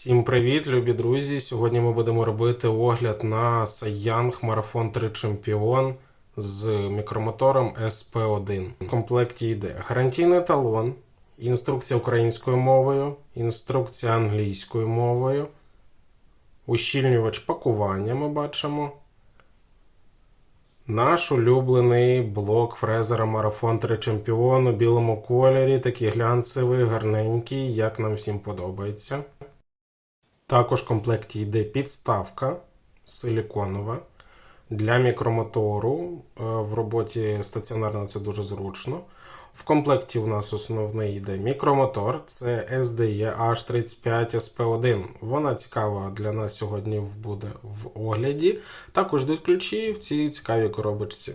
Всім привіт, любі друзі! Сьогодні ми будемо робити огляд на Сайянг Marathon 3 Чемпіон з мікромотором SP1. В комплекті йде гарантійний талон, інструкція українською мовою, інструкція англійською мовою, ущільнювач пакування ми бачимо. Наш улюблений блок фрезера Marathon 3 Чемпіон у білому кольорі, такий глянцевий, гарненький, як нам всім подобається. Також в комплекті йде підставка силіконова для мікромотору. Е, В роботі стаціонарно це дуже зручно. В комплекті у нас основний йде мікромотор, це SDE H35 SP1. Вона цікава для нас сьогодні буде в огляді. Також йдуть ключі в цій цікавій коробочці.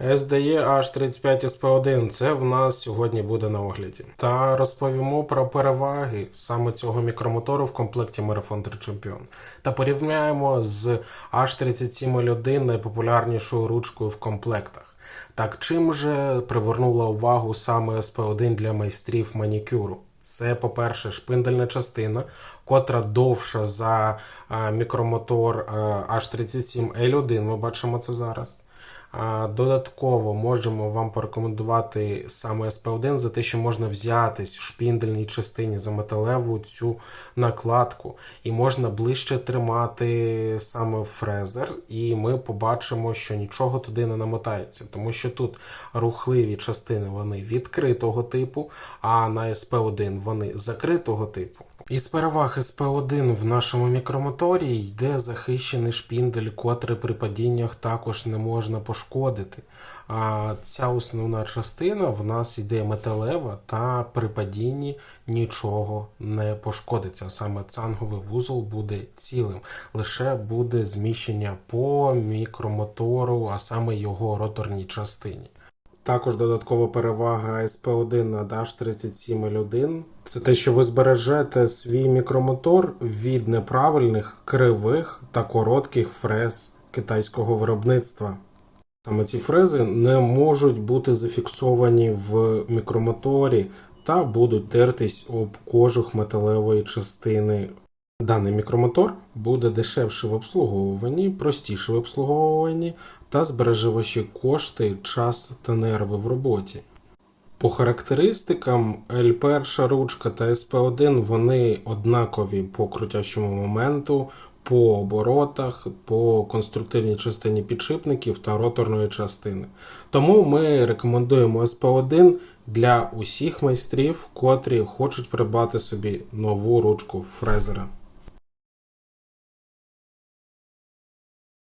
SDE H35 SP1 це в нас сьогодні буде на огляді. Та розповімо про переваги саме цього мікромотору в комплекті Marathon 3 Champion. Та порівняємо з H37L1 найпопулярнішою ручкою в комплектах. Так чим же привернула увагу саме SP1 для майстрів манікюру? Це, по-перше, шпиндельна частина, котра довша за мікромотор H37L1. Ми бачимо це зараз. Додатково можемо вам порекомендувати саме SP1 за те, що можна взятись в шпіндельній частині за металеву цю накладку, і можна ближче тримати саме фрезер, і ми побачимо, що нічого туди не намотається, тому що тут рухливі частини вони відкритого типу, а на SP1 вони закритого типу. Із переваг SP1 в нашому мікромоторі йде захищений шпіндель, котрий при падіннях також не можна пошкодити. А ця основна частина в нас йде металева, та при падінні нічого не пошкодиться. Саме цанговий вузол буде цілим, лише буде зміщення по мікромотору, а саме його роторній частині. Також додаткова перевага SP1 над H37L1 це те, що ви збережете свій мікромотор від неправильних, кривих та коротких фрез китайського виробництва. Саме ці фрези не можуть бути зафіксовані в мікромоторі та будуть тертись об кожух металевої частини. Даний мікромотор буде дешевше в обслуговуванні, простіше в обслуговуванні та збереже ваші кошти, час та нерви в роботі. По характеристикам L1 ручка та SP1 вони однакові по крутящому моменту, по оборотах, по конструктивній частині підшипників та роторної частини. Тому ми рекомендуємо SP1 для усіх майстрів, котрі хочуть придбати собі нову ручку фрезера.